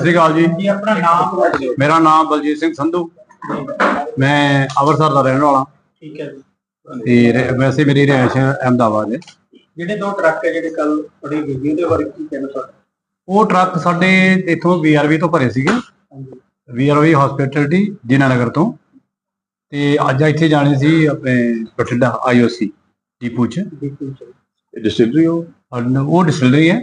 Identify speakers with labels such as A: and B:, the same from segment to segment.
A: ਸਤਿ ਸ਼੍ਰੀ ਅਕਾਲ ਜੀ।
B: ਜੀ ਆਪਣਾ ਨਾਮ
A: ਮੇਰਾ ਨਾਮ ਬਲਜੀਤ ਸਿੰਘ ਸੰਧੂ। ਮੈਂ ਅੰਮ੍ਰਿਤਸਰ ਦਾ ਰਹਿਣ ਵਾਲਾ।
B: ਠੀਕ ਹੈ ਜੀ।
A: ਤੇ ਵੈਸੇ ਮੇਰੀ ਰਿਹਾਇਸ਼ ਅਹਿਮਦਾਬਾਦ ਹੈ।
B: ਜਿਹੜੇ ਦੋ ਟਰੱਕ ਹੈ ਜਿਹੜੇ ਕੱਲ ਫੜੀ ਸੀ, ਉਹਦੇ ਬਾਰੇ ਕੀ ਕਹਿਣਾ ਤੁਹਾਡਾ
A: ਉਹ ਟਰੱਕ ਸਾਡੇ ਇੱਥੋਂ ਵੀਆਰਵੀ ਤੋਂ ਭਰੇ ਸੀਗੇ।
B: ਹਾਂਜੀ।
A: ਵੀਆਰਵੀ ਹਸਪੀਟੈਲਿਟੀ ਦੀਨਾਨਗਰ ਤੋਂ। ਤੇ ਅੱਜ ਇੱਥੇ ਜਾਣੇ ਸੀ ਆਪਣੇ ਬਠਿੰਡਾ ਆਈਓਸੀ ਡਿਪੂ ਚ। ਡਿਸਟਿਲਰੀ ਉਹ? ਡਿਸਟਿਲਰੀ ਹੈ।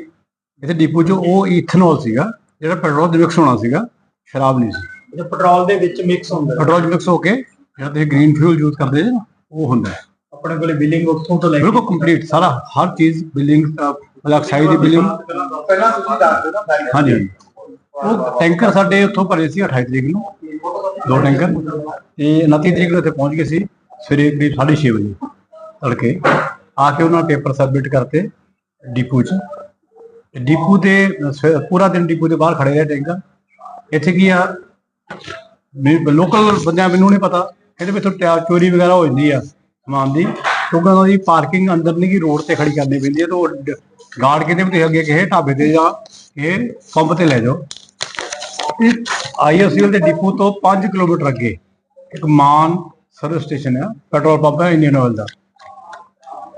A: ਇੱਥੇ ਡਿਪੂ ਚ ਉਹ ਇਥਨੋਲ ਸੀਗਾ। ਜਿਹੜਾ ਪੈਟਰੋਲ ਦੇ ਮਿਕਸ ਹੋਣਾ ਸੀਗਾ ਸ਼ਰਾਬ ਨਹੀਂ ਸੀ।
B: ਇਹ ਪੈਟਰੋਲ ਦੇ ਵਿੱਚ ਮਿਕਸ ਹੁੰਦਾ ਹੈ।
A: ਪੈਟਰੋਲ ਮਿਕਸ ਹੋ ਕੇ ਜਿਹੜਾ ਤੁਸੀਂ ਗ੍ਰੀਨ ਫਿਊਲ ਯੂਜ਼ ਕਰਦੇ ਜੇ ਨਾ ਉਹ ਹੁੰਦਾ ਹੈ।
B: ਆਪਣੇ ਕੋਲੇ ਬਿਲਿੰਗ ਉੱਥੋਂ ਤੋਂ ਲੈ ਕੇ
A: ਬਿਲਕੁਲ ਕੰਪਲੀਟ ਸਾਰਾ ਹਰ ਚੀਜ਼ ਬਿਲਿੰਗ ਅਲੱਗ ਸਾਈਜ਼ ਦੀ ਬਿਲਿੰਗ
B: ਪਹਿਲਾਂ ਤੁਸੀਂ ਦੱਸ ਦਿਓ ਨਾ
A: ਹਾਂਜੀ ਹਾਂਜੀ। ਉਹ ਟੈਂਕਰ ਸਾਡੇ ਉੱਥੋਂ ਭਰੇ ਸੀ 28 ਤਰੀਕ ਨੂੰ। ਦੋ ਟੈਂਕਰ ਤੇ 29 ਤਰੀਕ ਨੂੰ ਇੱਥੇ ਪਹੁੰਚ ਗਏ ਸੀ ਸਵੇਰੇ ਕਰੀਬ 6:30 ਵਜੇ ਤੜਕੇ। ਆ ਕੇ ਉਹਨਾਂ ਪੇਪਰ ਸਬਮਿਟ ਕਰਤੇ ਡਿਪੂ 'ਚ। ਡਿਪੂ ਤੇ ਸਵੇ- ਪੂਰਾ ਦਿਨ ਡਿਪੂ ਦੇ ਬਾਹਰ ਖੜੇ ਰਹੇ ਟੈਂਕਰ ਇੱਥੇ ਕੀ ਆ? ਲੋਕਲ ਬੰਦਿਆਂ ਮੈਨੂੰ ਨਹੀਂ ਪਤਾ ਇਹਦੇ ਵਿੱਚ ਟਿਆ- ਚੋਰੀ ਵਗੈਰਾ ਹੋ ਜਾਂਦੀ ਆ ਸਮਾਨ ਦੀ। ਕਿਉਂਕਿ ਉਹਨਾਂ ਦੀ ਪਾਰਕਿੰਗ ਅੰਦਰ ਨਹੀਂ ਗੀ ਰੋਡ ਤੇ ਖੜੀ ਕਰਨੀ ਪੈਂਦੀ ਹੈ ਤਾਂ ਗਾਰਡ ਕਹਿੰਦੇ ਵੀ ਤੁਸੀਂ ਅੱਗੇ ਕਿਸੇ ਢਾਬੇ ਤੇ ਜਾਂ, ਇਹ ਪੰਪ ਤੇ ਲੈ ਜਾਓ। ਆਈਓਸੀਐਲ ਦੇ ਡਿਪੂ ਤੋਂ 5 ਕਿਲੋਮੀਟਰ ਅੱਗੇ, ਇੱਕ ਮਾਨ ਸਰਵਿਸ ਸਟੇਸ਼ਨ ਹੈ ਪੈਟਰੋਲ ਪੰਪ ਹੈ ਇੰਡੀਅਨ ਆਇਲ ਦਾ।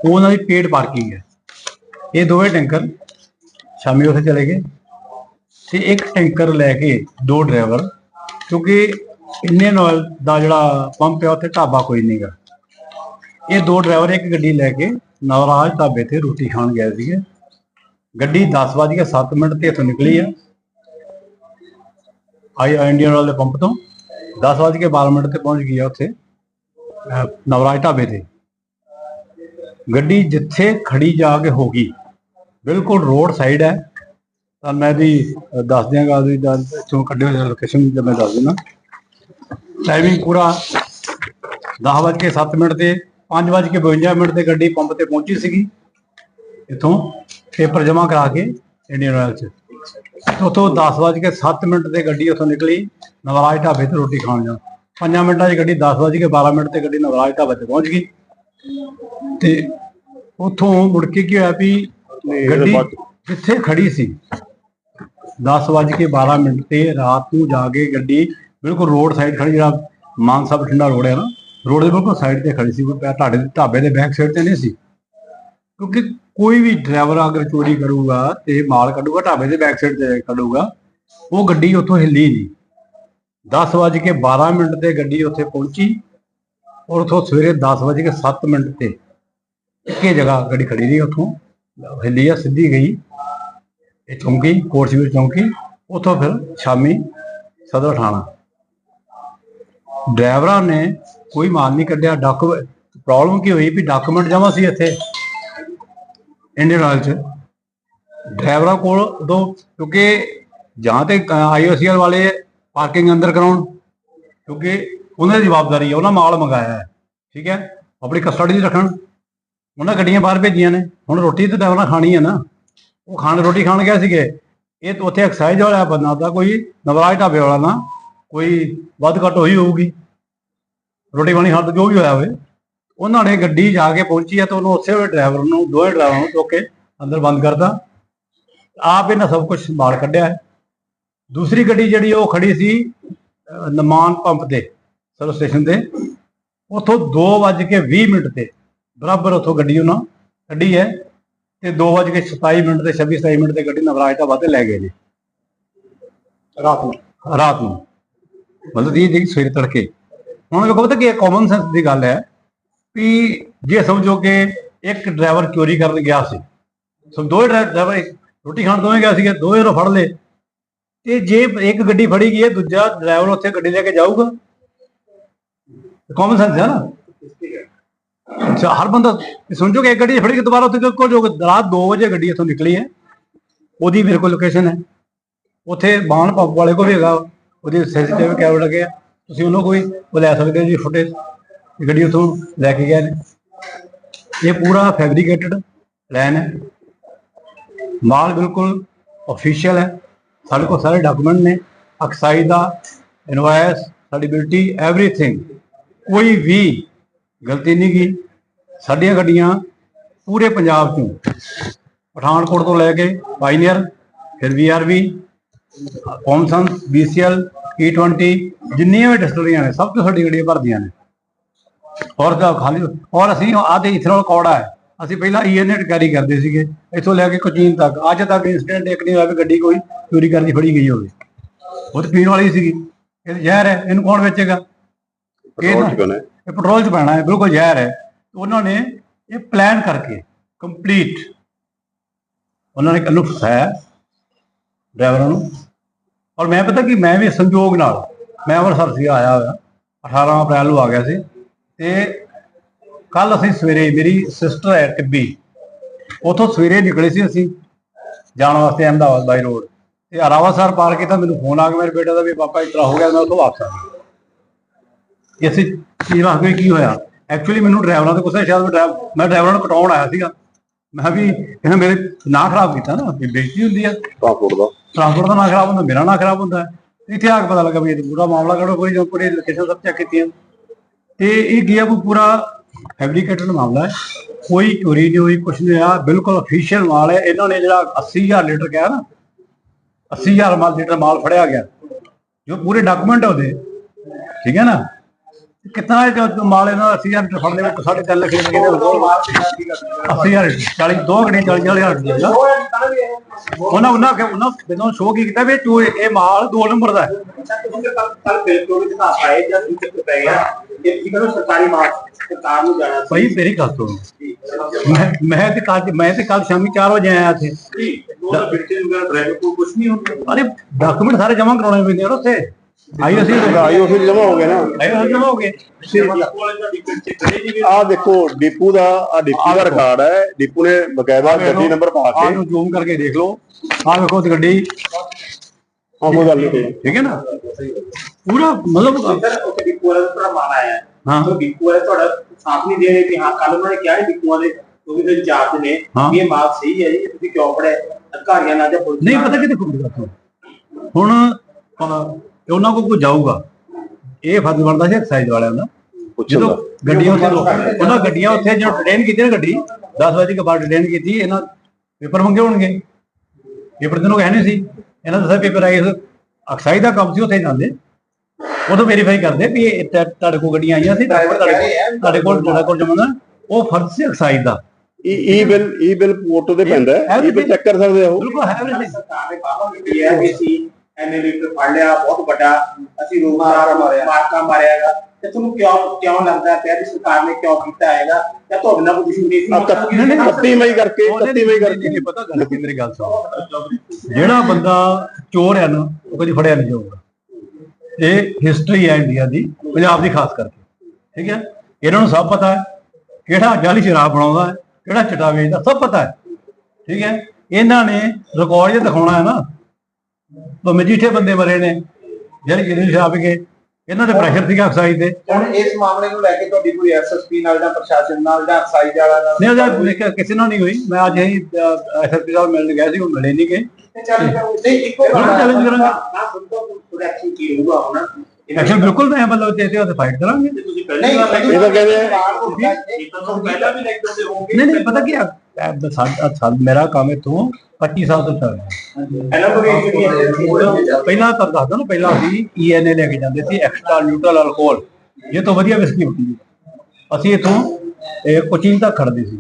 A: ਉਹ ਉਹਨਾਂ ਦੀ ਪੇਡ ਪਾਰਕਿੰਗ ਹੈ ਇਹ ਦੋਵੇਂ ਟੈਂਕਰ ਸ਼ਾਮੀ ਉੱਥੇ ਚਲੇ ਗਏ ਤੇ ਇੱਕ ਟੈਂਕਰ ਲੈ ਕੇ ਦੋ ਡਰਾਈਵਰ, ਕਿਉਂਕਿ ਇੰਡੀਅਨ ਆਇਲ ਦਾ ਜਿਹੜਾ ਪੰਪ ਹੈ, ਉੱਥੇ ਢਾਬਾ ਕੋਈ ਨਹੀਂਗਾ ਇਹ ਦੋ ਡਰਾਈਵਰ ਇੱਕ ਗੱਡੀ ਲੈ ਕੇ ਨਵਰਾਜ ਢਾਬੇ ਤੇ ਰੋਟੀ ਖਾਣ ਗਏ ਸੀਗੇ। ਗੱਡੀ 10:07 ਮਿੰਟ ਤੇ ਇੱਥੋਂ ਨਿਕਲੀ ਆ। ਆਈ ਇੰਡੀਅਨ ਆਇਲ ਦੇ ਪੰਪ ਤੋਂ 10:12 ਮਿੰਟ ਤੇ ਪਹੁੰਚ ਗਈ ਆ ਉੱਥੇ ਨਵਰਾਜ ਢਾਬੇ ਤੇ। ਗੱਡੀ ਜਿੱਥੇ ਖੜੀ ਜਾ ਕੇ ਹੋ ਗਈ ਬਿਲਕੁਲ ਰੋਡ ਸਾਈਡ ਹੈ। ਤਾਂ ਮੈਂ ਵੀ ਅਹ, ਦੱਸ ਦਿਆਂਗਾ ਉਹਦੀ ਜਦ ਇੱਥੋਂ ਕੱਢਿਓ ਲੋਕੇਸ਼ਨ ਜਦ ਮੈਂ ਦੱਸ ਦਿੰਦਾ। ਟਾਈਮਿੰਗ ਪੂਰਾ 10:07 ਮਿੰਟ ਤੇ 5:52 ਮਿੰਟ ਤੇ ਗੱਡੀ ਪੰਪ ਤੇ ਪਹੁੰਚੀ ਸੀਗੀ। ਇੱਥੋਂ ਪੇਪਰ ਜਮ੍ਹਾਂ ਕਰਾ ਕੇ ਇੰਡੀਅਨ ਆਇਲ ਚ। ਤੇ ਉੱਥੋਂ 10:07 ਮਿੰਟ ਤੇ ਗੱਡੀ ਉੱਥੋਂ ਨਿਕਲੀ ਨਵਰਾਜ ਢਾਬੇ ਤੇ ਰੋਟੀ ਖਾਣ ਜਾਣ। 5 ਮਿੰਟਾਂ 'ਚ ਗੱਡੀ 10:12 ਮਿੰਟ ਤੇ ਗੱਡੀ ਨਵਰਾਜ ਢਾਬੇ ਤੇ ਪਹੁੰਚ ਗਈ। ਤੇ ਉੱਥੋਂ ਮੁੜ ਕੇ ਕੀ ਹੋਇਆ ਵੀ ਗੱਡੀ ਜਿੱਥੇ ਖੜੀ ਸੀ। 10:12 ਮਿੰਟ ਤੇ ਰਾਤ ਨੂੰ ਜਾ ਕੇ ਗੱਡੀ ਬਿਲਕੁਲ ਰੋਡ ਸਾਈਡ ਖੜੀ ਜਿਹੜਾ ਮਾਨਸਾ ਬਠਿੰਡਾ ਰੋਡ ਹੈ ਨਾ ਰੋਡ ਦੇ ਬਿਲਕੁਲ ਸਾਈਡ ਤੇ ਖੜੀ ਸੀ। ਕੋਈ ਤੁਹਾਡੇ ਢਾਬੇ ਦੇ ਬੈਕ ਸਾਈਡ ਤੇ ਨਹੀਂ ਸੀ। ਕਿਉਂਕਿ ਕੋਈ ਵੀ ਡਰਾਈਵਰ ਅਗਰ ਚੋਰੀ ਕਰੂਗਾ ਤੇ ਮਾਲ ਕੱਢੂਗਾ ਢਾਬੇ ਦੇ ਬੈਕ ਸਾਈਡ ਤੇ ਕੱਢੂਗਾ ਉਹ ਗੱਡੀ ਉੱਥੋਂ ਹਿੱਲੀ ਨਹੀਂ। 10:12 ਮਿੰਟ ਤੇ ਗੱਡੀ ਉੱਥੇ ਪਹੁੰਚੀ ਔਰ ਉੱਥੋਂ ਸਵੇਰੇ 10:07 ਮਿੰਟ ਤੇ ਇੱਕੇ ਜਗ੍ਹਾ ਗੱਡੀ ਖੜੀ ਰਹੀ ਉੱਥੋਂ। ਹਿੱਲੀ ਆ ਸਿੱਧੀ ਗਈ। ਇਹ ਚੌਂਕੀ ਕੋਟਸ਼ਵੀਰ ਚੌਂਕੀ। ਉੱਥੋਂ ਫਿਰ ਸ਼ਾਮੀ ਸਦਰ ਥਾਣਾ। ਡਰਾਈਵਰਾਂ ਨੇ ਕੋਈ ਮਾਲ ਨਹੀਂ ਕੱਢਿਆ। ਡਾਕੂਮੈਂਟ ਪ੍ਰੋਬਲਮ ਕੀ ਹੋਈ ਵੀ ਡਾਕੂਮੈਂਟ ਜਮਾ ਸੀ ਇੱਥੇ, ਇੰਡੀਅਨ ਆਇਲ ਚ। ਡਰਾਈਵਰਾਂ ਕੋਲ ਉਦੋਂ, ਕਿਉਂਕਿ ਜਾਂ ਤੇ ਆਈਓਸੀਐਲ ਵਾਲੇ ਪਾਰਕਿੰਗ ਅੰਦਰ ਕਰਾਉਣ, ਕਿਉਂਕਿ ਉਹਨਾਂ ਦੀ ਜਵਾਬਦਾਰੀ ਹੈ ਉਹਨਾਂ ਮਾਲ ਮੰਗਾਇਆ ਹੈ। ਠੀਕ ਹੈ? ਆਪਣੀ ਕਸਟਡੀ 'ਚ ਰੱਖਣ। ਉਹਨਾਂ ਗੱਡੀਆਂ ਬਾਹਰ ਭੇਜੀਆਂ ਨੇ। ਹੁਣ ਰੋਟੀ ਤੇ ਡਰਾਈਵਰਾਂ ਖਾਣੀ ਹੈ ਨਾ। ਉਹ ਖਾਣ ਰੋਟੀ ਖਾਣ ਗਏ ਸੀਗੇ। ਇਹ ਤਾਂ ਉੱਥੇ ਐਕਸਾਈਜ਼ ਵਾਲਾ ਬੰਦਾ ਦਾ ਕੋਈ ਨਵਰਾਜ ਢਾਬੇ ਵਾਲਾ ਨਾ, ਕੋਈ ਵੱਧ ਘੱਟ ਹੋਈ ਹੋਊਗੀ। ਰੋਟੀ ਪਾਣੀ ਖਾਣ ਜੋ ਵੀ ਹੋਇਆ ਹੋਵੇ। ਉਹਨਾਂ ਨੇ ਗੱਡੀ ਜਾ ਕੇ ਪਹੁੰਚੀ ਹੈ ਤਾਂ ਉਹਨੂੰ ਉਸੇ ਵੇਲੇ ਡਰਾਈਵਰ ਨੂੰ ਦੋਵੇਂ ਡਰਾਈਵਰਾਂ ਨੂੰ ਚੁੱਕ ਕੇ ਅੰਦਰ ਬੰਦ ਕਰਤਾ। ਆਪ ਇਹਨਾਂ ਸਭ ਕੁਝ ਸੰਭਾਲ ਕੱਢਿਆ ਹੈ। ਦੂਸਰੀ ਗੱਡੀ ਜਿਹੜੀ ਉਹ ਖੜੀ ਸੀ ਨਮਾਨ ਪੰਪ ਤੇ ਸਰਵ ਸਟੇਸ਼ਨ ਤੇ। ਉਥੋਂ 2:20 ਮਿੰਟ ਤੇ ਬਰਾਬਰ ਉਥੋਂ ਗੱਡੀ ਉਹਨਾਂ ਕੱਢੀ ਹੈ ਤੇ 2:27 ਮਿੰਟ ਤੇ 26 27 ਮਿੰਟ ਤੇ ਗੱਡੀ ਨਵਰਾਜ ਢਾਬਾ ਤੇ ਲੈ ਗਏ ਜੀ।
B: ਰਾਤ ਨੂੰ
A: ਰਾਤ ਨੂੰ। ਮਤਲਬ ਇਹ ਜੀ ਸਵੇਰੇ ਤੜਕੇ। ਹੁਣ ਵੇਖੋ ਪਤਾ ਕੀ ਹੈ ਕਾਮਨ ਸੈਂਸ ਦੀ ਗੱਲ ਹੈ ਵੀ ਜੇ ਸਮਝੋ ਕਿ ਇੱਕ ਡਰਾਈਵਰ ਚੋਰੀ ਕਰਨ ਗਿਆ ਸੀ। ਸੋ ਦੋ ਡਰਾਈਵਰ ਰੋਟੀ ਖਾਣ ਦੋਵੇਂ ਗਿਆ ਸੀਗੇ, ਦੋਵੇਂ ਨੂੰ ਫੜ ਲਏ। ਤੇ ਜੇ ਇੱਕ ਗੱਡੀ ਫੜੀ ਗਈ ਹੈ, ਦੂਜਾ ਡਰਾਈਵਰ ਉੱਥੇ ਗੱਡੀ ਲੈ ਕੇ ਜਾਊਗਾ। ਕਾਮਨ ਸੈਂਸ ਹੈ ਨਾ? ਅੱਛਾ, ਹਰ ਬੰਦਾ ਸਮਝੋ ਕਿ ਇੱਕ ਗੱਡੀ ਫੜੀ ਕੇ ਦੁਬਾਰਾ ਉੱਥੇ ਕੋ ਜੋ ਰਾਤ 2 ਵਜੇ ਗੱਡੀ ਇੱਥੋਂ ਨਿਕਲੀ ਹੈ। ਉਹਦੀ ਮੇਰੇ ਕੋਲ ਲੋਕੇਸ਼ਨ ਹੈ। ਉੱਥੇ ਬਾਣ ਪੰਪ ਵਾਲੇ ਕੋਲ ਵੀ ਹੈਗਾ। ਉਹਦੇ ਸੀਸੀਟੀਵੀ ਕੈਮਰੇ ਲੱਗੇ ਆ ਤੁਸੀਂ ਉਹਨੂੰ ਕੋਈ ਉਹ ਲੈ ਸਕਦੇ ਹੋ ਜੀ ਫੁਟੇਜ ਗੱਡੀ ਉੱਥੋਂ ਲੈ ਕੇ ਗਏ ਨੇ ਇਹ ਪੂਰਾ ਫੈਬਰੀਕੇਟਡ ਪਲਾਨ ਹੈ। ਮਾਲ ਬਿਲਕੁਲ ਅਫੀਸ਼ੀਅਲ ਹੈ। ਸਾਡੇ ਕੋਲ ਸਾਰੇ ਡਾਕੂਮੈਂਟ ਨੇ। ਅਕਸਾਈ ਦਾ ਇਨਵਾਇਸ ਸਾਡੀ ਬਿਲਟੀ ਐਵਰੀਥਿੰਗ ਕੋਈ ਵੀ ਗਲਤੀ ਨਹੀਂ ਕੀ? ਸਾਡੀਆਂ ਗੱਡੀਆਂ ਪੂਰੇ ਪੰਜਾਬ ਤੋਂ। ਪਠਾਨਕੋਟ ਤੋਂ ਲੈ ਕੇ ਪਾਈਨੀਅਰ, ਫਿਰ ਵੀਆਰਵੀ ਕੌਮਸਨ BCL E20 ਜਿੰਨੀਆਂ ਵੀ ਡਿਸਟਰੀਆਂ ਨੇ, ਸਭ ਤੋਂ ਸਾਡੀ ਗੱਡੀਆਂ ਭਰਦੀਆਂ ਨੇ। ਔਰ ਦਾ ਖਾਲੀ ਔਰ ਅਸੀਂ ਆਦੇ ਇਥਨੋਲ ਕੌੜਾ ਹੈ। ਅਸੀਂ ਪਹਿਲਾਂ ਈਐਨਐਟ ਕੈਰੀ ਕਰਦੇ ਸੀਗੇ। ਇੱਥੋਂ ਲੈ ਕੇ ਕੋਚੀਨ ਤੱਕ। ਅੱਜ ਤੱਕ ਇੰਸੀਡੈਂਟ ਇੱਕ ਨਹੀਂ ਹੋਇਆ ਵੀ ਗੱਡੀ ਕੋਈ ਚੋਰੀ ਕਰਦੀ ਫੜੀ ਗਈ ਹੋਵੇ। ਉਹ ਤਾਂ ਪੀਣ ਵਾਲੀ ਸੀਗੀ। ਇਹ ਤਾਂ ਜ਼ਹਿਰ ਹੈ। ਇਹਨੂੰ ਕੌਣ ਵੇਚੇਗਾ? ਇਹ
C: ਪੈਟਰੋਲ ਚ ਪੈਣਾ ਹੈ।
A: ਇਹ ਪੈਟਰੋਲ ਚ ਪੈਣਾ ਹੈ, ਬਿਲਕੁਲ ਜ਼ਹਿਰ ਹੈ। ਉਹਨਾਂ ਨੇ ਇਹ ਪਲਾਨ ਕਰਕੇ ਕੰਪਲੀਟ ਉਹਨਾਂ ਨੇ ਕੱਲੂ ਫਸਾਇਆ ਡਰਾਈਵਰਾਂ ਨੂੰ। ਔਰ ਮੈਂ ਪਤਾ ਕਿ, ਮੈਂ ਵੀ ਸੰਯੋਗ ਨਾਲ, ਮੈਂ ਅੰਮ੍ਰਿਤਸਰ ਸੀ ਆਇਆ ਹੋਇਆ। 18 ਅਪ੍ਰੈਲ ਨੂੰ ਆ ਗਿਆ ਸੀ। ਤੇ ਕੱਲ ਅਸੀਂ ਸਵੇਰੇ, ਮੇਰੀ ਸਿਸਟਰ ਹੈ ਟਿੱਬੀ, ਉਥੋਂ ਸਵੇਰੇ ਨਿਕਲੇ ਸੀ ਅਸੀਂ, ਜਾਣ ਵਾਸਤੇ ਅਹਿਮਦਾਬਾਦ ਬਾਈ ਰੋਡ। ਤੇ ਅਰਾਵਾਸਰ ਪਾਰ ਕੀਤਾ, ਮੈਨੂੰ ਫੋਨ ਆ ਗਿਆ, ਮੇਰੇ ਬੇਟੇ ਦਾ ਵੀ, ਪਾਪਾ, ਇਸ ਹੋ ਗਿਆ, ਮੈਂ ਉੱਥੋਂ ਵਾਪਸ ਆ ਗਿਆ। ਕਿ ਅਸੀਂ ਕੀ ਰੱਖ ਗਏ ਕੀ ਹੋਇਆ? ਐਕਚੁਅਲੀ ਮੈਨੂੰ ਡਰਾਈਵਰਾਂ ਤੇ ਗੁੱਸਾ ਸ਼ਾਇਦ ਮੈਂ ਡਰਾਈਵ ਮੈਂ ਡਰਾਈਵਰਾਂ ਨੂੰ ਕਟਾਉਣ ਆਇਆ ਸੀਗਾ। ਮੈਂ ਵੀ ਇਹਨਾਂ ਮੇਰੇ ਨਾਂ ਖਰਾਬ ਕੀਤਾ ਨਾ ਵੀ ਬੇਇੱਜ਼ਤੀ ਹੁੰਦੀ ਆ।
C: ਟਰਾਂਸਪੋਰਟ ਦਾ।
A: ਟਰਾਂਸਪੋਰਟ ਦਾ ਨਾਂ ਖਰਾਬ ਹੁੰਦਾ ਮੇਰਾ ਨਾਂ ਖਰਾਬ ਹੁੰਦਾ। ਇੱਥੇ ਆ ਕੇ ਪਤਾ ਲੱਗਾ ਵੀ ਇਹ ਪੂਰਾ ਮਾਮਲਾ ਕਰੋ ਕੋਈ ਜੋ ਪੂਰੀ ਲੋਕੇਸ਼ਨ ਸਭ ਚੈੱਕ ਕੀਤੀਆਂ। ਤੇ ਇਹ ਗਿਆ ਕੋਈ ਪੂਰਾ ਫੈਬਰੀਕੇਟਡ ਮਾਮਲਾ ਹੈ। ਕੋਈ ਚੋਰੀ ਨਹੀਂ ਹੋਈ ਕੁਛ ਨਹੀਂ ਹੋਇਆ ਬਿਲਕੁਲ ਅਫੀਸ਼ੀਅਲ ਮਾਲ ਹੈ। ਇਹਨਾਂ ਨੇ ਜਿਹੜਾ 80000 ਲੀਟਰ ਕਿਹਾ ਨਾ 80000 ਮਾਲ ਲੀਟਰ ਮਾਲ ਫੜਿਆ ਗਿਆ। ਜੋ ਪੂਰੇ ਡਾਕੂਮੈਂਟ ਉਹਦੇ। ਠੀਕ ਹੈ ਨਾ? ਕਿੰਨਾ ਹੈ ਜੋ ਮਾਲ ਇਹਨਾਂ ਦਾ 80000 ਲੀਟਰ ਫੜਨੇ ਵਿੱਚ ਸਾਢੇ ਤਿੰਨ ਲੱਖ ਰੁਪਏ ਦੇ ਕੋਲ 80000 40 ਦੋ ਘੜੇ 40 ਹਜ਼ਾਰ ਰੁਪਏ ਦਾ। ਉਹਨਾਂ ਉਹਨਾਂ ਕਿ ਉਹਨਾਂ ਜਦੋਂ ਸ਼ੋਅ ਕੀ ਕੀਤਾ ਵੀ ਇਹ ਚੋ- ਇਹ ਮਾਲ ਦੋ ਨੰਬਰ ਦਾ ਹੈ।
B: ਤੇ ਇਹ ਨੂੰ
A: ਭਾਈ ਮੇਰੀ ਗੱਲ ਸੁਣੋ। ਮੈਂ ਮੈਂ ਤੇ ਕੱਲ ਮੈਂ ਤੇ ਕੱਲ ਸ਼ਾਮੀ 4 ਵਜੇ ਆਇਆ ਇੱਥੇ।
B: ਸੀ
A: ਅਰੇ ਡਾਕੂਮੈਂਟ ਸਾਰੇ ਜਮ੍ਹਾਂ ਕਰਾਉਣੇ ਪੈਂਦੇ ਆ ਉੱਥੇ। ਆਈ ਅਸੀਂ
C: ਆਈ ਉਸ ਜਮਾ ਹੋ ਗਿਆ ਨਾ।
A: ਆਈ ਅਸੀਂ ਜਮ੍ਹਾਂ ਹੋ ਗਏ।
C: ਆਹ ਦੇਖੋ ਡਿਪੂ ਦਾ ਆ ਡਿਪੂ ਦਾ ਰਿਕਾਰਡ ਹੈ। ਡਿਪੂ ਨੇ ਬਕਾਇਦਾ ਗੱਡੀ ਨੰਬਰ ਪਾ
A: ਆਹ
C: ਕੇ
A: ਨੂੰ ਜ਼ੂਮ ਕਰਕੇ ਦੇਖ ਲਓ। ਆਹ ਵੇਖੋ ਤੇ ਗੱਡੀ।
C: ਆਹ ਕੋਈ ਗੱਲ ਨਹੀਂ
A: ਠੀਕ ਹੈ ਨਾ? ਪੂਰਾ ਮਤਲਬ
B: ਉੱਥੇ ਡਿਪੂ ਵਾਲਾ ਦਾ ਤੁਹਾਡਾ ਮਾਲ ਆਇਆ। ਹੈ। ਉਹ ਡਿਪੂ ਵਾਲੇ ਤੁਹਾਡਾ ਸਾਥ ਨਹੀਂ ਦੇ ਰਹੇ ਕਿ ਹਾਂ ਕੱਲ ਉਹਨਾਂ ਨੇ ਕਿਹਾ ਡਿਪੂ ਵਾਲੇ ਕਿਉਂਕਿ ਤੇ ਇੰਚਾਰਜ ਨੇ। ਵੀ ਇਹ ਮਾਲ ਸਹੀ ਹੈ ਜੀ ਤੁਸੀਂ ਕਿਉਂ ਪੜਿਆ ਅਧਿਕਾਰੀਆਂ ਨਾਲ ਜਾਂ ਪੁਲਿਸ
A: ਨਹੀਂ ਪਤਾ ਕਿਤੇ ਗਿਆ ਹੁਣ ਅਹ, ਉਹਨਾਂ ਕੋਲ ਕੋਈ ਜਾਊਗਾ। ਇਹ ਫਰਜ਼ ਬਣਦਾ ਸੀ ਐਕਸਾਈਜ਼ ਵਾਲਿਆਂ ਦਾ। ਜਦੋਂ
C: ਦਾ।
A: ਗੱਡੀਆਂ ਉੱਥੇ ਰੋਕ ਉਹਨਾਂ ਗੱਡੀਆਂ ਉੱਥੇ ਜਦੋਂ ਟ੍ਰੇਨ ਕੀਤੀ ਨਾ ਗੱਡੀ 10 ਵਜੇ ਕੇ ਬਾਅਦ ਟ੍ਰੇਨ ਕੀਤੀ ਇਹਨਾਂ ਪੇਪਰ ਮੰਗੇ ਹੋਣਗੇ। ਪੇਪਰ ਤੈਨੂੰ ਕਹਿਣੇ ਸੀ। ਇਹਨਾਂ ਦਾ ਪੇਪਰ ਆਏ ਐਕਸਾਈਜ਼ ਦਾ ਕੰਮ ਸੀ ਉੱਥੇ ਜਾਂਦੇ। ਉਦੋਂ ਵੈਰੀਫਾਈ ਕਰਦੇ ਵੀ ਇਹ ਤੁਹਾ- ਤੁਹਾਡੇ ਕੋਲ ਗੱਡੀਆਂ ਆਈਆਂ ਸੀ ਤੁਹਾਡੇ ਕੋਲ ਤੁਹਾਡੇ ਕੋਲ ਤੁਹਾਡੇ ਕੋਲ ਜਮਾ ਉਹ ਫਰਜ਼ ਸੀ ਐਕਸਾਈਜ਼ ਦਾ।
C: E E bill E bill portal ਤੇ ਪੈਂਦਾ ਹੈ। ਈ ਬਿੱਲ ਚੈੱਕ ਕਰ ਸਕਦੇ ਹੋ
A: ਬਿਲਕੁਲ ਹੈ ਵੀ
B: ਸਰਕਾਰ ਨੇ ਬਾਹਰ ਕੀਤੀ ਹੈ ਕਿ ਅਸੀਂ ਐਨੇ ਲੀਟਰ ਫੜ ਲਿਆ ਬਹੁਤ ਵੱਡਾ। ਅਸੀਂ ਰੋਜ਼ਗਾਰ ਮਾਰਿਆ। ਮਾਰਕਾ ਮਾਰਿਆਗਾ ਤੇ ਤੁਹਾਨੂੰ ਕਿਉਂ ਕਿਉਂ ਲੱਗਦਾ ਪਿਆ ਕਿ ਸਰਕਾਰ ਨੇ ਕਿਉਂ ਕੀਤਾ ਹੈਗਾ? ਜਾਂ ਤੁਹਾਡੇ ਨਾਲ ਕੋਈ ਦੁਸ਼ਮਣੀ ਸੀ?
C: ਆ 31 ਮਈ ਕਰਕੇ 31 ਮਈ ਕਰਕੇ।
A: ਨਹੀਂ ਪਤਾ ਗੱਲ ਕੀ ਮੇਰੀ ਗੱਲ ਸੁਣ। ਜਿਹੜਾ ਬੰਦਾ ਚੋਰ ਹੈ ਨਾ ਉਹ ਕਦੀ ਫੜਿਆ ਨਹੀਂ ਜਾਊਗਾ। ਇਹ ਹਿਸਟਰੀ ਹੈ ਇੰਡੀਆ ਦੀ ਪੰਜਾਬ ਦੀ ਖਾਸ ਕਰਕੇ। ਠੀਕ ਹੈ? ਇਹਨਾਂ ਨੂੰ ਸਭ ਪਤਾ ਹੈ। ਕਿਹੜਾ ਜਾਲੀ ਸ਼ਰਾਬ ਬਣਾਉਂਦਾ ਹੈ ਕਿਹੜਾ ਚਟਾ ਵੇਚਦਾ ਸਭ ਪਤਾ ਹੈ। ਠੀਕ ਹੈ? ਇਹਨਾਂ ਨੇ ਰਿਕਾਰਡ ਜੇ ਦਿਖਾਉਣਾ ਹੈ ਨਾ। ਤਾਂ ਮਜੀਠੇ ਬੰਦੇ ਮਰੇ ਨੇ ਜਿਹੜੇ ਜਿਹੜੇ ਸ਼ਰਾਬ ਪੀ ਕੇ ਇਹਨਾਂ ਦੇ ਪ੍ਰੈਸ਼ਰ ਸੀਗਾ ਐਕਸਾਈਜ਼ ਦੇ
B: ਹੁਣ ਇਸ ਮਾਮਲੇ ਨੂੰ ਲੈ ਕੇ ਤੁਹਾਡੀ ਕੋਈ ਐਸਐਸਪੀ ਨਾਲ ਜਾਂ ਪ੍ਰਸ਼ਾਸਨ ਨਾਲ ਜਾਂ ਐਕਸਾਈਜ਼ ਵਾਲਾ ਨਾਲ
A: ਨਹੀਂ ਦੇਖਿਆ ਕਿਸੇ ਨਾਲ ਨਹੀਂ ਹੋਈ। ਮੈਂ ਅੱਜ ਹੀ ਐਸਐਸਪੀ ਸਾਹਿਬ ਮਿਲਣ ਗਿਆ ਸੀ ਉਹ ਮਿਲੇ ਨਹੀਂ ਗਏ।
B: ਚੱਲ ਨਹੀਂ ਇੱਕੋ
A: challenge ਕਰਾਂਗੇ।
B: ਨਾ ਸੁਣੋ ਕੋਈ ਐਕਸ਼ਨ ਕੀ ਹੋਊਗਾ ਹੁਣ?
A: ਐਕਸ਼ਨ ਬਿਲਕੁਲ ਮੈਂ ਮਤਲਬ ਤੇ ਤੇ ਫਾਈਟ ਕਰਾਂਗੇ।
B: ਤੁਸੀਂ ਪਹਿਲਾਂ ਵਾਰ ਲੈ
C: ਇਹ ਤਾਂ ਕਹਿੰਦੇ ਆ-
B: ਇਹ ਤਾਂ ਪਹਿਲਾਂ ਵੀ ਲੈ ਕੇ ਆਉਂਦੇ ਹੋਵੋਗੇ
A: ਨਹੀਂ ਨਹੀਂ ਪਤਾ ਕੀ ਆ? ਮੇਰਾ ਕੰਮ ਇਥੋਂ 25 ਸਾਲ ਤੋਂ ਚੱਲ
B: issue ਨਹੀਂ ਹੈ
A: ਪਹਿਲਾਂ ਤਾਂ ਦੱਸਦਾ ਨਾ ਪਹਿਲਾਂ ਅਸੀਂ ਈਐਨਏ ਲੈ ਕੇ ਜਾਂਦੇ ਸੀ ਐਕਸਟਰਾ ਨਿਊਟਰਲ ਅਲਕੋਹਲ ਇਹ ਤੋਂ ਵਧੀਆ ਵਿਸਕੀ ਹੁੰਦੀ ਸੀ। ਅਸੀਂ ਇਥੋਂ ਕੋਚੀਨ ਤੱਕ ਖੜਦੇ ਸੀ।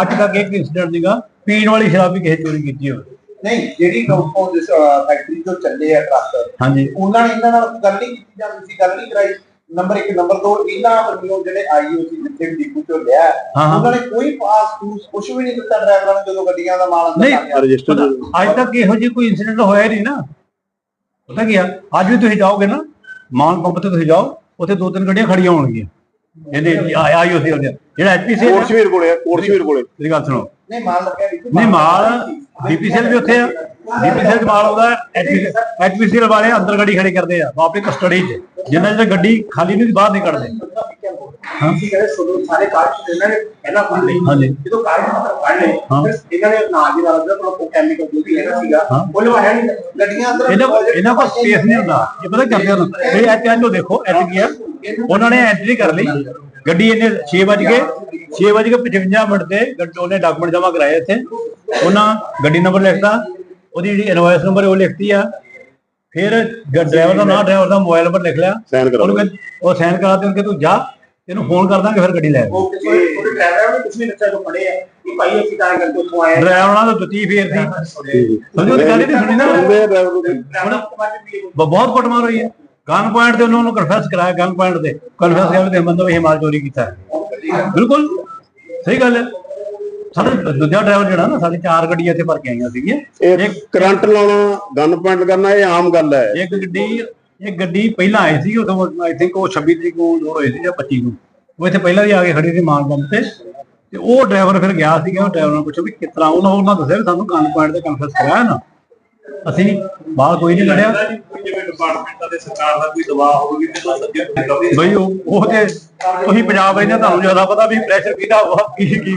A: ਅੱਜ ਤੱਕ ਇੱਕ ਇਨਸੀਡੈਂਟ ਸੀਗਾ ਪੀਣ ਵਾਲੀ ਸ਼ਰਾਬ ਵੀ ਕਿਸੇ ਚੋਰੀ ਕੀਤੀ ਹੋਵੇ।
B: ਨਹੀਂ ਜਿਹੜੀ ਕੰਪੋ ਜਿਸ ਫੈਕਟਰੀ ਤੋਂ ਚੱਲੇ ਆ ਟਰੱਕ।
A: ਹਾਂਜੀ।
B: ਉਹਨਾਂ ਨੇ ਇਹਨਾਂ ਨਾਲ ਗੱਲ ਨਹੀਂ ਕੀਤੀ ਜਾਂ ਤੁਸੀਂ ਗੱਲ ਨਹੀਂ ਕਰਾਈ। ਨੰਬਰ 1 ਨੰਬਰ 2 ਇਹਨਾਂ ਵੱਲੋਂ ਜਿਹੜੇ ਆਈਓ ਸੀ ਜਿੱਥੇ ਵੀ ਡਿਪੂ ਤੋਂ ਲਿਆ। ਉਹਨਾਂ ਨੇ ਕੋਈ ਪਾਸ ਪੂਸ ਕੁਝ ਵੀ ਨਹੀਂ ਦਿੱਤਾ ਡਰਾਈਵਰਾਂ ਨੂੰ ਜਦੋਂ ਗੱਡੀਆਂ ਦਾ ਮਾਲ ਅੰਦਰ। ਆ ਗਿਆ।
C: ਰਜਿਸਟਰ
A: ਅੱਜ ਤੱਕ ਇਹੋ ਜਿਹੀ ਕੋਈ ਇਨਸੀਡੈਂਟ ਹੋਇਆ ਨਹੀਂ ਨਾ। ਪਤਾ ਕੀ ਆ? ਅੱਜ ਵੀ ਤੁਸੀਂ ਜਾਓਗੇ ਨਾ ਮਾਨ ਪੰਪ ਤੇ ਤੁਸੀਂ ਜਾਓ ਉੱਥੇ ਦੋ ਤਿੰਨ ਗੱਡੀਆਂ ਖੜੀਆਂ ਹੋਣਗੀਆਂ। ਇਹਦੇ ਆਈਓ ਸੀ ਉਹਦੇ ਜਿਹੜਾ ਐਚਪੀਸੀ
C: ਕੋਟਸ਼ਮੀਰ ਕੋਲੇ ਆ ਕੋਟਸ਼ਮੀਰ ਕੋਲੇ।
A: ਮੇਰੀ ਗੱਲ ਸੁਣੋ।
B: ਨਹੀਂ ਮਾਲ ਲੱਗਿਆ ਵਿੱਚ
A: ਨਹੀਂ ਮਾਲ ਡੀਪੀਸੀਐਲ ਵੀ ਉੱਥੇ ਆ। ਡੀਪੀਸੀਐਲ ਮਾਲ ਆਉਂਦਾ ਐਚਪੀਸੀਐਲ ਵਾਲੇ ਅੰਦਰ ਗੱਡੀ ਖੜੀ ਕਰਦੇ ਆ ਆਪਣੀ ਕਸਟਡੀ 'ਚ। ਜਿੰਨਾ ਜਿਹੜਾ ਗੱਡੀ ਖਾਲੀ ਨਹੀਂ ਬਾਹਰ ਨਹੀਂ ਕੱਢਦੇ।
B: ਹਾਂ। ਕਹਿੰਦੇ ਸੁਣੋ ਸਾਰੇ ਕਾਗਜ਼ ਇਹਨਾਂ ਨੇ ਪਹਿਲਾਂ ਫੜ
A: ਹਾਂਜੀ।
B: ਜਦੋਂ ਕਾਗਜ਼ ਪੱਤਰ ਫੜ ਲਏ। ਫਿਰ ਇਹਨਾਂ ਨੇ ਨਾਲ ਦੀ ਨਾਲ ਜਿਹੜਾ ਕੋਲ ਕੈਮੀਕਲ ਜੋ ਵੀ ਹੈਗਾ ਸੀਗਾ। ਉਹ ਲਵਾਇਆ ਨਹੀਂ। ਗੱਡੀਆਂ ਅੰਦਰ
A: ਇਹਨਾਂ ਕੋਲ ਇਹਨਾਂ ਕੋਲ ਸਪੇਸ ਨਹੀਂ ਹੁੰਦਾ। ਇਹ ਪਤਾ ਕੀ ਕਰਦੇ ਹਨ ਇਹ ਐਚ ਐਚ ਨੂੰ ਦੇਖੋ ਐਚ ਕੀ ਆ। ਉਹਨਾਂ ਨੇ ਐਂਟਰੀ ਕਰ ਲਈ। ਗੱਡੀ ਇਹਨੇ 6 ਵਜ ਕੇ 6 ਵਜ ਕੇ 55 ਮਿੰਟ ਤੇ ਗੱਡੀ ਉਹਨੇ ਡਾਕੂਮੈਂਟ ਜਮ੍ਹਾਂ ਕਰਾਏ ਇੱਥੇ। ਉਹਨਾਂ ਗੱਡੀ ਨੰਬਰ ਲਿਖਤਾ। ਉਹਦੀ ਜਿਹੜੀ ਇਨਵੌਇਸ ਨੰਬਰ ਉਹ ਲਿਖਤੀ ਆ। ਫਿਰ ਡਰਾਈਵਰ ਦਾ ਨਾਮ ਡਰਾਈਵਰ ਦਾ ਮੋਬਾਈਲ ਨੰਬਰ ਲਿਖ ਲਿਆ। ਉਹਨੂੰ ਕਹਿੰਦੇ ਉਹ ਸਾਈਨ ਕਰਾ ਦੇ ਕਿ ਤੂੰ ਜਾ ਤੈਨੂੰ ਫੋਨ ਕਰ ਦਾਂਗੇ ਫਿਰ ਗੱਡੀ ਲੈ।
B: ਉਹ ਉਹਦੇ ਡਰਾਈਵਰ ਨੇ ਕੁਝ ਨਹੀਂ ਦੱਸਿਆ ਜੋ ਖੜੇ ਆ ਕਿ ਭਾਈ ਅਸੀਂ ਤਾਂ ਕਰਕੇ ਉੱਥੋਂ ਆਏ
A: ਡਰਾਈਵਰ ਨਾਲ ਤਾਂ ਦੁੱਤੀ ਫੇਰ ਸੀ। ਸਮਝੋ ਤੇ ਗੱਲ ਹੀ ਨਹੀਂ ਸੁਣੀ ਨਾ।
C: ਨੂੰ
B: ਤੋਂ
A: ਬਹੁਤ ਕੁੱਟਮਾਰ ਹੋਈ ਹੈ ਗਨ ਪੁਆਇੰਟ ਤੇ ਉਹਨਾਂ ਨੂੰ ਕਨਫੈਸ ਕਰਾਇਆ ਗਨ ਪੁਆਇੰਟ ਤੇ। ਕਨਫੈਸ ਕਰ ਦੇ ਬੰਦਾ ਇਹ ਮਾਲ ਚੋਰੀ ਕੀਤਾ। ਹੈ ਬਿਲਕੁਲ ਸਹੀ ਗੱਲ ਹੈ। ਸਾਡਾ ਦੂਜਾ ਡਰਾਈਵਰ ਜਿਹੜਾ ਨਾ ਸਾਡੀ ਚਾਰ ਗੱਡੀਆਂ ਇੱਥੇ ਭਰ ਕੇ ਆਈਆਂ ਸੀਗੀਆਂ।
C: ਇਹ ਕਰੰਟ ਲਾਉਣਾ ਗਨ ਪੁਆਇੰਟ ਕਰਨਾ ਇਹ ਆਮ ਗੱਲ ਹੈ।
A: ਇੱਕ ਗੱਡੀ ਇੱਕ ਗੱਡੀ ਪਹਿਲਾਂ ਆਈ ਸੀ ਉਦੋਂ ਆਈ ਥਿੰਕ ਉਹ 26 ਤਰੀਕ ਨੂੰ ਲੋਡ ਹੋਈ ਸੀ ਜਾਂ 25 ਨੂੰ। ਉਹ ਇੱਥੇ ਪਹਿਲਾਂ ਵੀ ਆ ਕੇ ਖੜੀ ਸੀ ਮਾਨ ਬੰਦ ਤੇ। ਤੇ ਉਹ ਡਰਾਈਵਰ ਫਿਰ ਗਿਆ ਸੀਗਾ ਉਹ ਡਰਾਈਵਰ ਨੂੰ ਪੁੱਛੋ ਵੀ ਤਰ੍ਹਾਂ ਉਹਨਾਂ ਉਹਨਾਂ ਦੱਸਿਆ ਵੀ ਸਾਨੂੰ ਗਨ ਪੁਆਇੰਟ ਤੇ ਕਨਫੈਸ ਕਰਾਇਆ ਨਾ। ਅਸੀਂ ਬਾਹਰ ਕੋਈ ਨਹੀਂ ਲੜਿਆ
D: ਜਿਵੇਂ ਡਿਪਾਰਟਮੈਂਟਾਂ ਦੇ ਸਰਕਾਰ ਦਾ ਕੋਈ ਦਬਾਅ ਹੋਵੇ ਤੇ ਤਾਂ ਸੱਜੇ
A: ਬਈ ਉਹ ਉਹ ਤੇ ਤੁਸੀਂ ਪੰਜਾਬ ਰਹਿੰਦੇ ਤੁਹਾਨੂੰ ਜ਼ਿਆਦਾ ਪਤਾ ਵੀ ਪ੍ਰੈਸ਼ਰ ਕਿਹਦਾ ਹੋਊਗਾ ਕੀ ਕੀ